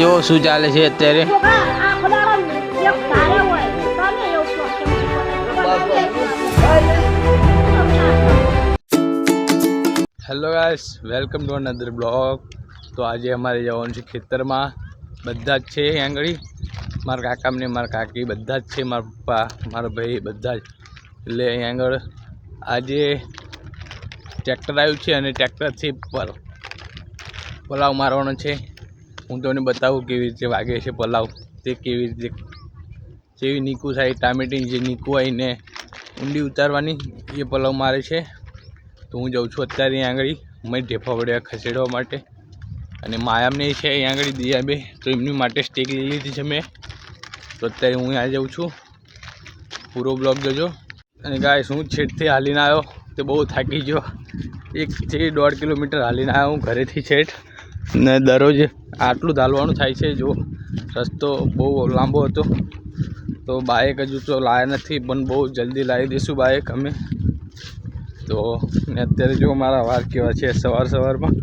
જો શું ચાલે છે અત્યારે. Hello guys welcome to another blog તો આજે અમારે જવાનું છે ખેતરમાં. બધા જ છે આગળ. મારા કાકાને મારા કાકી બધા જ છે, મારા પપ્પા, મારા ભાઈ બધા જ. એટલે અહીં આગળ આજે ટ્રેક્ટર આવ્યું છે અને ટ્રેક્ટરથી પર પલાવ મારવાનો છે. હું તમને બતાવું કેવી રીતે વાગે છે પલાવ, તે કેવી રીતે જેવી નીકું થાય, ટામેટીની જે નીકું આવીને ઊંડી ઉતારવાની એ પલાવ મારે છે. તો હું જાઉં છું અત્યારે અહીં આગળ મેં ઢેફા વડે ખસેડવા માટે. અને માયામને છે અહીં આગળ દિયાબે, તો એમની માટે સ્ટેક લઈ લીધી છે મેં. તો અત્યારે હું અહીંયા જાઉં છું. પૂરો બ્લોગ જોજો. અને ગાય હું છેડથી હાલીને આવ્યો. તે બહુ થાકી ગયો. એકથી દોઢ કિલોમીટર હાલીને આવ્યો હું ઘરેથી છેઠ ને દરરોજ આટલું ધાલવાનું થાય છે જો રસ્તો બહુ લાંબો હતો. તો બાઇક હજુ તો લાયા નથી, પણ બહુ જલ્દી લાવી દઈશું બાઇક અમે. તો ને અત્યારે જો મારા વાર કેવા છે, સવાર સવારમાં.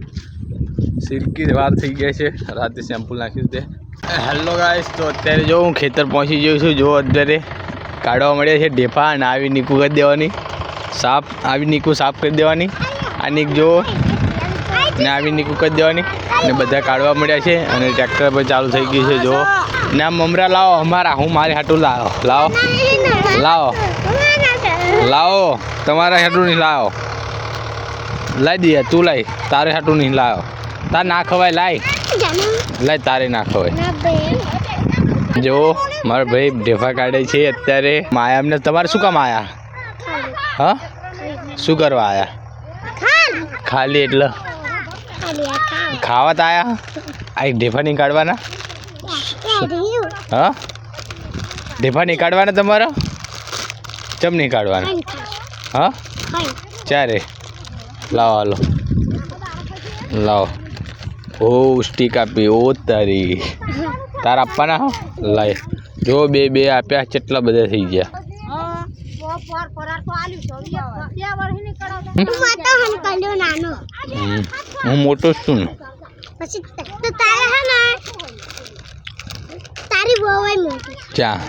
સિરકી વાર થઈ ગયા છે, રાતે શેમ્પુ નાખ્યું તે. હેલો ગાઈસ તો અત્યારે જો હું ખેતર પહોંચી ગયો છું. જો અત્યારે કાઢવા મળ્યા છે ઢેફા અને આવી નીકું કરી દેવાની. સાફ, આવી નીકું સાફ કરી દેવાની. અને જો ને આવી નીકું કરી દેવાની. ને બધા કાઢવા મળ્યા છે અને ટ્રેક્ટર પર ચાલુ થઈ ગયું છે જો ને આ મમરા લાવો, અમારા, હું મારી હાટું લાવો. લાવો. લાવો. લાવો. તમારા હાટું નહીં લાવો. લાવી દઈએ, તું લાઈ. તારે હાટું નહીં લાવો. તાર ના ખવાય લાય લાય તારે ના ખવાય. જો મારા ભાઈ ઢેફા કાઢે છે અત્યારે. માયા એમને, તમારે શું કામ આયા? હા? શું કરવા આયા? ખાલી એટલે. ખાવા તો આયા. આ ઢેફા નહીં કાઢવાના હા? ઢેફા નહીં કાઢવાના તમારા? ચમ નહીં કાઢવાના હા? ચારે. લાવો હાલો. લાવો. ઓ સ્ટીક આપી ઓ તારી. તાર આપવાના? હો લાય. જો બે બે આપ્યા કેટલા બધા થઈ ગયા. હા, હું મોટો છું ને. પછી તો તારે હે ને તારી બહુ મોટી. ચા.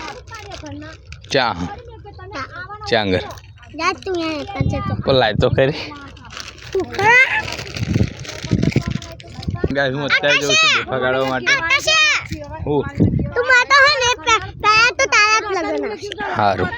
ચા. ચાંગર જા તું તો ખરી. હું અત્યારે જઉં છું દેખા કાઢવા માટે. હું તું માતો હે ને પહેલા તો તારા જ લગન આવશે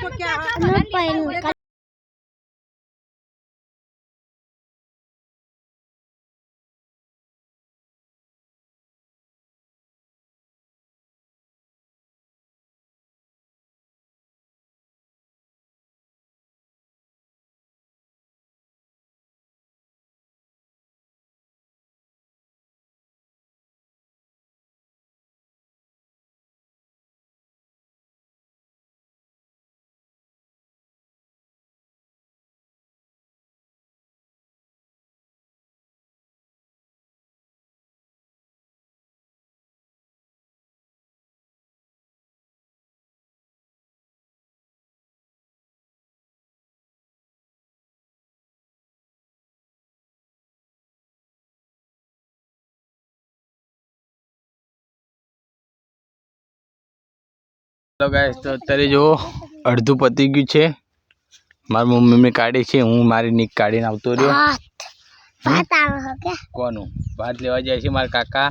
તો ગાય તો અત્યારે જો અડધું પતી ગયું છે. મારી મમ્મી કાઢી છે હું મારી નીક કાઢીને આવતો રહ્યો. કોનું? ભાત લેવા જાય છે મારા કાકા.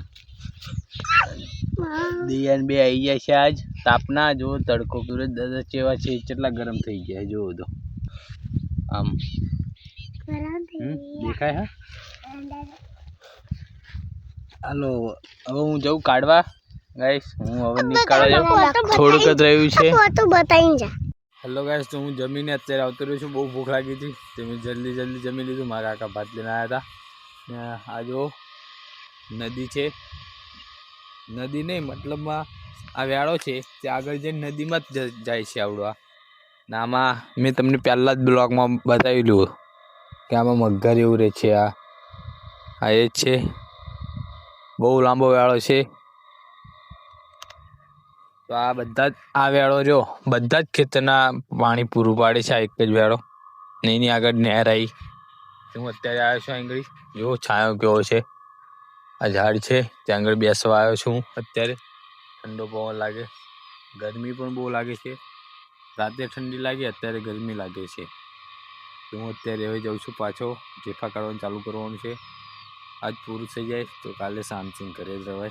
દિયાન બે આવી જાય છે આજ. તાપના જો તડકો સૂરજ દાદા ચેવા છે કેટલા ગરમ થઈ ગયા જો તો. આમ. દેખાય હા? હાલો હવે હું જઉં કાઢવા. ગાઈસ હું હવે નીકાળવા જાઉં થોડુંક જ રહ્યું છે. હેલો ગાઈસ તો હું જમીને અત્યારે આવતો રહ્યો છું. બહુ ભૂખ લાગી હતી. તો મેં જલ્દી જલ્દી જમી લીધું. મારા કાકા ભાત લઈને આવ્યા હતા. ને આ જો નદી છે. નદી નહીં મતલબમાં આ વેળો છે. તે આગળ જઈને નદીમાં જ જાય છે આવડવા ને આમાં મેં તમને પહેલાં જ બ્લોગમાં બતાવેલું કે આમાં મગર એવું રહે છે આ. આ એ જ છે. બહુ લાંબો વેળો છે. તો આ બધા આ વેળો જો, બધા જ ખેતરના પાણી પૂરું પાડે છે આ એક જ વેળો. ને એની આગળ નહેર આવી હું અત્યારે આવ્યો છું આંગળી. જો, છાંયો કેવો છે. આ ઝાડ છે, ત્યાં આગળ બેસવા આવ્યો છું અત્યારે. ઠંડો પવન લાગે. ગરમી પણ બહુ લાગે છે. રાતે ઠંડી લાગે, અત્યારે ગરમી લાગે છે. તો હું અત્યારે હવે જાઉં છું પાછો જેફા કાઢવાનું ચાલુ કરવાનું છે. આજ પૂરું થઈ જાય, તો કાલે શાંતિ કરે જ રવાય.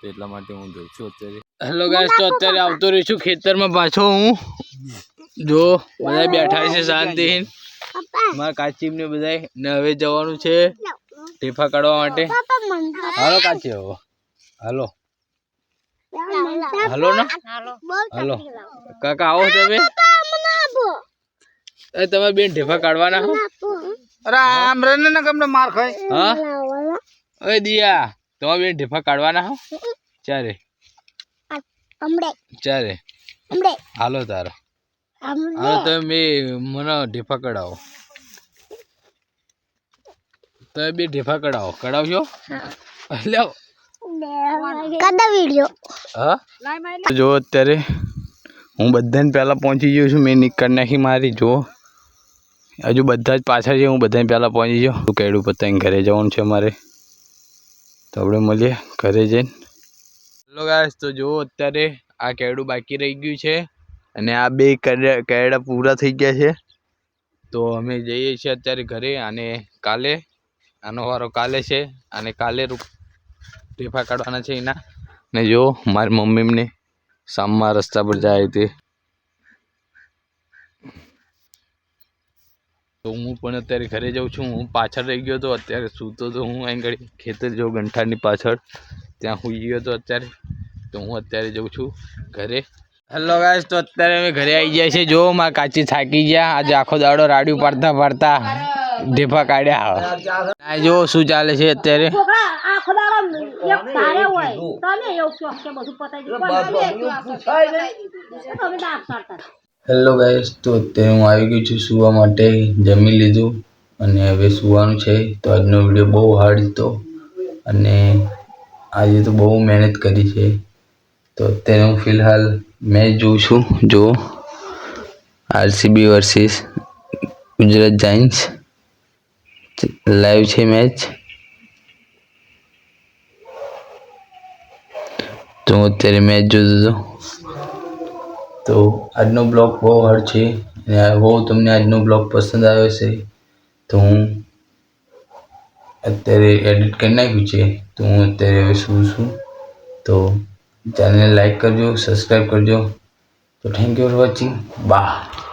તો એટલા માટે હું જઉં છું અત્યારે. હેલો ગાઈસ તો અત્યારે આવતો રહી છું ખેતરમાં પાછો હું. જો બધા બેઠા છે શાંતિ પપ્પા મારા કાચીમ ને બધા ને હવે જવાનું છે ટેફા કાઢવા માટે. હાલો કાચી હવે. હાલો. હાલો ને? હાલો. કાકા આવો તમે એ તમે બેન ઢેફા કાઢવાના હો. અરે આમ રે ને ગમને માર ખાય. હા? ઓય દિયા. તમે બેન ઢેફા કાઢવાના હો. ચારે હમણે ચારે હમણે હાલો તારો. હમણે હાલો તમે મને ઢેફા કઢાવો. તમે બે ઢેફા કઢાવો. કઢાવશો લ્યો. કદા વિડિયો હા? જો અત્યારે હું બધાને પહેલાં પહોંચી ગયો છું. મેં નીકળ નાખી મારી. જો. હજુ બધા જ પાછળ છે. હું બધાને પહેલાં પહોંચી ગયો. તું કેડું પતાવીને ઘરે જવાનું છે મારે તો આપણે મળીએ ઘરે જઈને. હેલો ગાય તો જુઓ અત્યારે આ કેરડું બાકી રહી ગયું છે અને આ બે કેરડા પૂરા થઈ ગયા છે. તો અમે જઈએ છીએ અત્યારે ઘરે અને કાલે, આનો વારો કાલે છે અને કાલે ટેફા કાઢવાના છે એના. ને જો મારી મમ્મીને સામમાં રસ્તા પર જાય તે. તો હું પણ અત્યારે ઘરે જાઉં છું. હું પાછળ રહી ગયો તો અત્યારે સૂતો તો હું અહીં ઘડી ખેતર જો ગંઠાની પાછળ. ત્યાં સૂઈ ગયો તો અત્યારે. તો હું અત્યારે જઉં છું ઘરે. હેલો ગાઈસ તો અત્યારે અમે ઘરે આવી ગયા છે જો, મારા કાચી થાકી ગયા. આજે આખો દાડો રાડ્યું પાડતા પાડતા ઢેફા કાઢ્યા. આ જો, શું ચાલે છે અત્યારે? છોકરા આખો દાડો એક તારે હોય. તમે એવું કહો કે બધું હેલો ગાઈસ તો અત્યારે હું આવી ગયો છું સૂવા માટે. જમી લીધું અને હવે સૂવાનું છે. તો આજનો વીડિયો બહુ હાર્ડ હતો અને આજે તો બહુ મહેનત કરી છે. તો અત્યારે હું ફિલહાલ મેચ જોઉં છું. જો RCB versus Gujarat giants live છે મેચ તો હું અત્યારે મેચ જોતો હતો. તો આજનો બ્લોગ બહુ હાર્ડ છે અને બહુ તમને આજનો બ્લોગ પસંદ આવ્યો છે તો હું અત્યારે એડિટ કરી નાખ્યું છે, તો હું અત્યારે હવે શું છું. તો ચેનલને લાઈક કરજો સબસ્ક્રાઈબ કરજો. તો thank you for watching bye